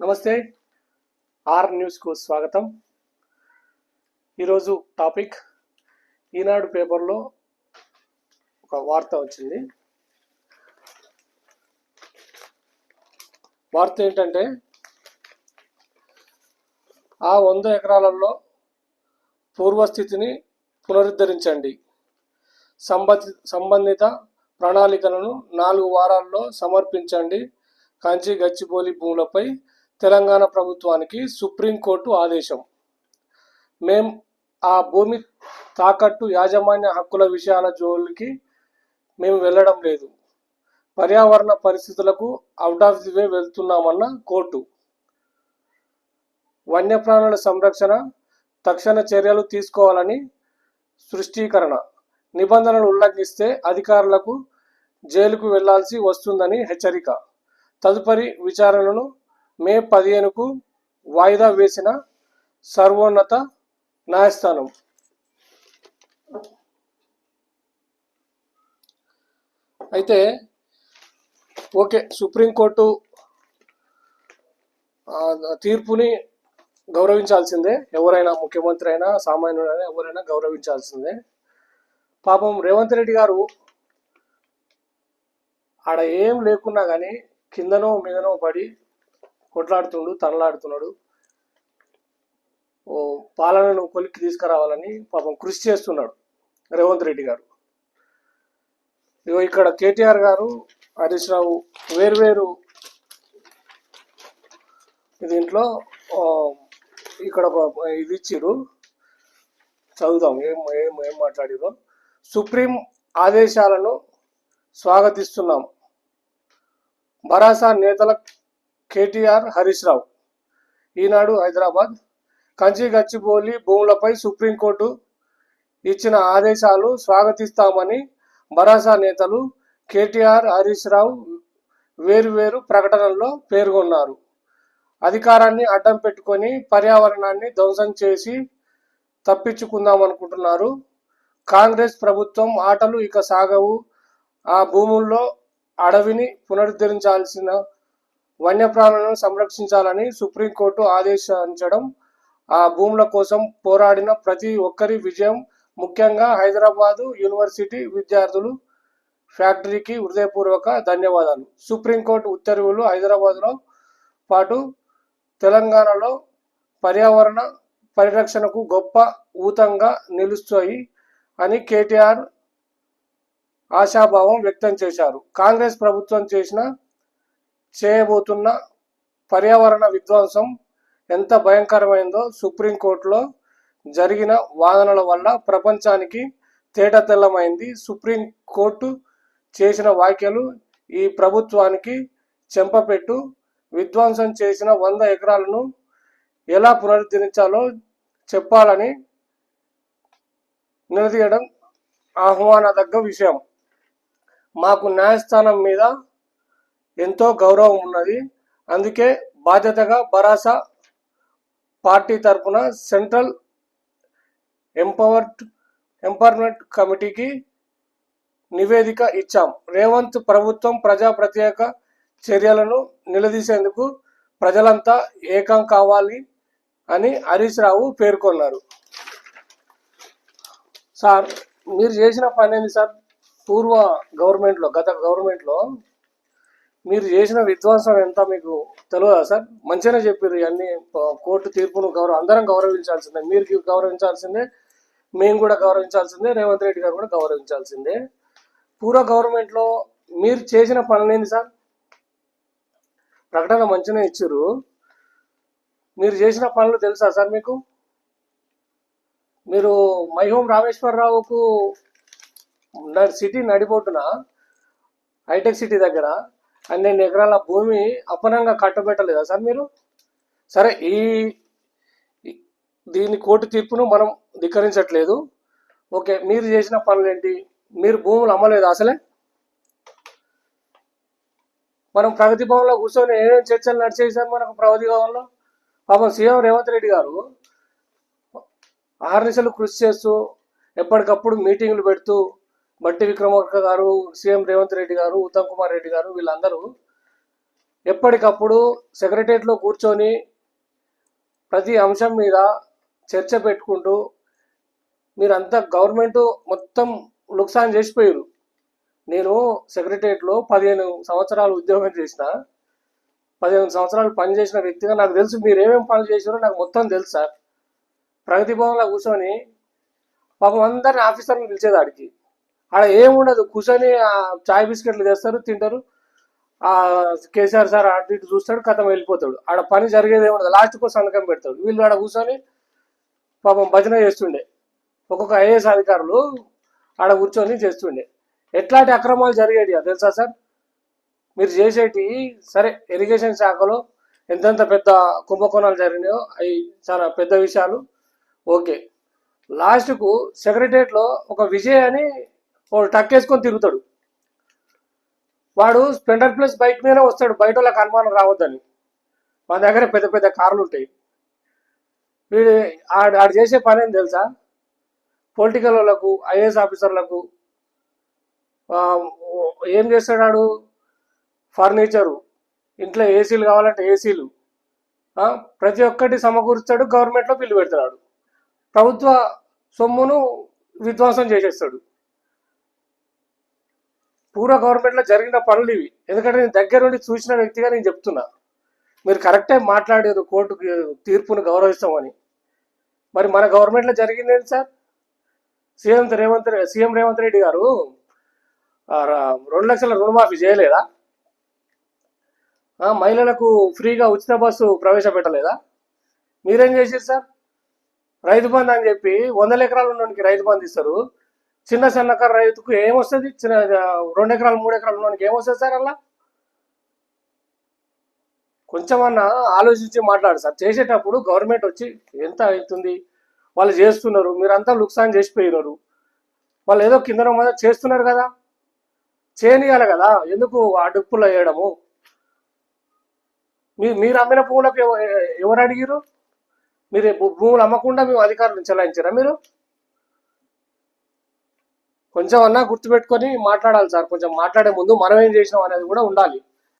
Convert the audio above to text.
నమస్తే. ఆర్ న్యూస్కు స్వాగతం. ఈరోజు టాపిక్ ఈనాడు పేపర్లో ఒక వార్త వచ్చింది. వార్త ఏంటంటే ఆ వంద ఎకరాలలో పూర్వస్థితిని పునరుద్ధరించండి. సంబంధి సంబంధిత ప్రణాళికలను నాలుగు వారాల్లో సమర్పించండి. కంచి గచ్చిబోలి భూములపై తెలంగాణ ప్రభుత్వానికి సుప్రీంకోర్టు ఆదేశం. మేం ఆ భూమి తాకట్టు యాజమాన్య హక్కుల విషయాల జోలికి మేము వెళ్ళడం లేదు. పర్యావరణ పరిస్థితులకు అవుట్ ఆఫ్ ది వే వెళ్తున్నామన్న కోర్టు. వన్యప్రాణుల సంరక్షణ తక్షణ చర్యలు తీసుకోవాలని సృష్టీకరణ. నిబంధనలు ఉల్లంఘిస్తే అధికారులకు జైలుకు వెళ్ళాల్సి వస్తుందని హెచ్చరిక. తదుపరి విచారణను మే పదిహేనుకు వాయిదా వేసిన సర్వోన్నత న్యాయస్థానం. అయితే ఓకే సుప్రీంకోర్టు తీర్పుని గౌరవించాల్సిందే. ఎవరైనా ముఖ్యమంత్రి అయినా సామాన్యుడైనా ఎవరైనా గౌరవించాల్సిందే. పాపం రేవంత్ రెడ్డి గారు ఆడ ఏం లేకున్నా కానీ కిందనో మీదనో పడి కొట్లాడుతుండు తనలాడుతున్నాడు ఓ పాలనను కొలిక్కి తీసుకురావాలని పాపం కృషి చేస్తున్నాడు రేవంత్ రెడ్డి గారు. ఇగో ఇక్కడ కేటీఆర్ గారు హరీష్ రావు వేరువేరు దీంట్లో ఇక్కడ ఒక ఇది ఇచ్చిర్రు. చదువుదాం ఏం ఏం ఏం మాట్లాడిరో సుప్రీం ఆదేశాలను స్వాగతిస్తున్నాం. భరాసా నేతల కేటీఆర్ హరీష్ రావు. ఈనాడు హైదరాబాద్ కంచి గచ్చిబౌలి భూములపై సుప్రీంకోర్టు ఇచ్చిన ఆదేశాలు స్వాగతిస్తామని భరాసా నేతలు కేటీఆర్ హరీష్ రావు వేరువేరు ప్రకటనల్లో పేర్కొన్నారు. అధికారాన్ని అడ్డం పెట్టుకొని పర్యావరణాన్ని ధ్వంసం చేసి తప్పించుకుందామనుకుంటున్నారు. కాంగ్రెస్ ప్రభుత్వం ఆటలు ఇక సాగవు. ఆ భూముల్లో అడవిని పునరుద్ధరించాల్సిన వన్యప్రాణులను సంరక్షించాలని సుప్రీంకోర్టు ఆదేశించడం ఆ భూముల కోసం పోరాడిన ప్రతి ఒక్కరి విజయం ముఖ్యంగా హైదరాబాదు యూనివర్సిటీ విద్యార్థులు ఫ్యాక్టరీకి హృదయపూర్వక ధన్యవాదాలు. సుప్రీంకోర్టు ఉత్తర్వులు హైదరాబాద్లో పాటు తెలంగాణలో పర్యావరణ పరిరక్షణకు గొప్ప ఊతంగా నిలుస్తాయి అని కేటీఆర్ ఆశాభావం వ్యక్తం చేశారు. కాంగ్రెస్ ప్రభుత్వం చేసిన చేయబోతున్న పర్యావరణ విధ్వంసం ఎంత భయంకరమైందో సుప్రీంకోర్టులో జరిగిన వాదనల వల్ల ప్రపంచానికి తేటతెల్లమైంది. సుప్రీంకోర్టు చేసిన వ్యాఖ్యలు ఈ ప్రభుత్వానికి చెంపపెట్టు. విధ్వంసం చేసిన వంద ఎకరాలను ఎలా పునరుద్ధరించాలో చెప్పాలని నిలదీయడం ఆహ్వానదగ్గ విషయం. మాకు న్యాయస్థానం మీద ఎంతో గౌరవం ఉన్నది. అందుకే బాధ్యతగా భరాసా పార్టీ తరపున సెంట్రల్ ఎంపవర్డ్ ఎంపవర్మెంట్ కమిటీకి నివేదిక ఇచ్చాం. రేవంత్ ప్రభుత్వం ప్రజా ప్రత్యేక చర్యలను నిలదీసేందుకు ప్రజలంతా ఏకం కావాలి అని హరీష్ రావు పేర్కొన్నారు. సార్ మీరు చేసిన పని ఏంది సార్? పూర్వ గవర్నమెంట్లో గత గవర్నమెంట్లో మీరు చేసిన విధ్వంసం ఎంత మీకు తెలియదా సార్? మంచిగానే చెప్పారు ఇవన్నీ కోర్టు తీర్పును గౌరవ అందరం గౌరవించాల్సిందే. మీరు గౌరవించాల్సిందే మేము కూడా గౌరవించాల్సిందే రేవంత్ రెడ్డి గారు కూడా గౌరవించాల్సిందే. పూర్వ గవర్నమెంట్లో మీరు చేసిన పనులేంది సార్? ప్రకటన మంచిగానే ఇచ్చారు మీరు చేసిన పనులు తెలుసా సార్ మీకు? మీరు మైహోం రామేశ్వరరావుకు సిటీ నడిపోటున హైటెక్ సిటీ దగ్గర పన్నెండు ఎకరాల భూమి అపనంగా కట్టబెట్టలేదా సార్ మీరు? సరే ఈ దీని కోర్టు తీర్పును మనం ధిక్కరించట్లేదు. ఓకే మీరు చేసిన పనులు ఏంటి మీరు భూములు అమ్మలేదు అసలే? మనం ప్రగతి భవన్లో కూర్చొని ఏమేమి చర్చలు నడిచేవి సార్ మనకు ప్రగతి భవన్లో? పాపం సీఎం రేవంత్ రెడ్డి గారు ఆహర్నిశలు కృషి చేస్తూ ఎప్పటికప్పుడు మీటింగ్లు పెడుతూ బట్టి విక్రమార్క గారు సీఎం రేవంత్ రెడ్డి గారు ఉత్తమ్ కుమార్ రెడ్డి గారు వీళ్ళందరూ ఎప్పటికప్పుడు సెక్రటరియట్లో కూర్చొని ప్రతి అంశం మీద చర్చ పెట్టుకుంటూ మీరంతా గవర్నమెంట్ మొత్తం లుక్సాన్ చేసిపోయారు నేను సెక్రటరియట్లో పదిహేను సంవత్సరాలు ఉద్యోగం చేసిన పదిహేను సంవత్సరాలు పనిచేసిన వ్యక్తిగా నాకు తెలుసు. మీరు ఏమేమి పనులు చేసారో నాకు మొత్తం తెలుసు సార్. ప్రగతి భవన్లో కూర్చొని పాపం అందరిని ఆఫీసర్ని పిలిచేది ఆడికి ఆడ ఏముండదు కూర్చొని చాయ్ బిస్కెట్లు తెస్తారు తింటారు. ఆ కేసీఆర్ సార్ అటు ఇటు చూస్తాడు కథం వెళ్ళిపోతాడు. ఆడ పని జరిగేది ఏముండదు లాస్ట్కు సంతకం పెడతాడు. వీళ్ళు ఆడ కూర్చొని పాపం భజన చేస్తుండే. ఒక్కొక్క ఐఏఎస్ అధికారులు ఆడ కూర్చొని చేస్తుండే. ఎట్లాంటి అక్రమాలు జరిగేది తెలుసా సార్? మీరు చేసేటి సరే ఇరిగేషన్ శాఖలో ఎంతెంత పెద్ద కుంభకోణాలు జరిగినాయో అవి చాలా పెద్ద విషయాలు. ఓకే. లాస్ట్కు సెక్రటరియట్లో ఒక విజయ్ అని వాడు టక్కేసుకొని తిరుగుతాడు. వాడు స్ప్లెండర్ ప్లస్ బైక్ మీద వస్తాడు. బయట వాళ్ళకి అనుమానం రావద్దని. మన దగ్గర పెద్ద పెద్ద కార్లు ఉంటాయి. వీడు ఆడు ఆడు చేసే పని ఏం తెలుసా? పొలిటికల్ వాళ్ళకు ఐఏఎస్ ఆఫీసర్లకు ఏం చేస్తాడు ఆడు ఫర్నిచరు. ఇంట్లో ఏసీలు కావాలంటే ఏసీలు. ప్రతి ఒక్కటి సమకూరుస్తాడు. గవర్నమెంట్లో బిల్లు పెడతాడు. ప్రభుత్వ సొమ్మును విధ్వంసం చేసేస్తాడు. పూర్వ గవర్నమెంట్లో జరిగిన పనులు ఇవి. ఎందుకంటే నేను దగ్గర నుండి చూసిన వ్యక్తిగా నేను చెప్తున్నా. మీరు కరెక్టే మాట్లాడారు కోర్టు తీర్పును గౌరవిస్తామని మరి మన గవర్నమెంట్లో జరిగింది ఏంటి sir? CM Revanth CM Revanth Reddy గారు రెండు లక్షల రుణమాఫీ చేయలేదా? మహిళలకు ఫ్రీగా ఉచిత బస్సు ప్రవేశపెట్టలేదా? మీరేం చేశారు సార్? రైతు బంధు అని చెప్పి వందల ఎకరాలు ఉన్నోనికి రైతు బంధు ఇస్తారు. చిన్న సన్నకారు రైతుకు ఏమొస్తుంది? చిన్న రెండు ఎకరాలు మూడు ఎకరాలు ఉన్నోనికి ఏమొస్తుంది సార్ అలా? కొంచెమన్నా ఆలోచించి మాట్లాడు సార్. చేసేటప్పుడు గవర్నమెంట్ వచ్చి ఎంత అవుతుంది? వాళ్ళు చేస్తున్నారు. మీరంతా లుక్సాన్ చేసిపోయినారు. వాళ్ళు ఏదో కింద చేస్తున్నారు కదా? చేయనియాలి కదా? ఎందుకు ఆ వేయడము? మీ మీరు అమ్మిన పువ్వులకు ఎవరు అడిగిరు మీరు భూములు అమ్మకుండా మేము అధికారులు చెలాయించారా మీరు? కొంచెం అన్నా గుర్తుపెట్టుకొని మాట్లాడాలి సార్. కొంచెం మాట్లాడే ముందు మనం ఏం చేసినాం అనేది కూడా ఉండాలి.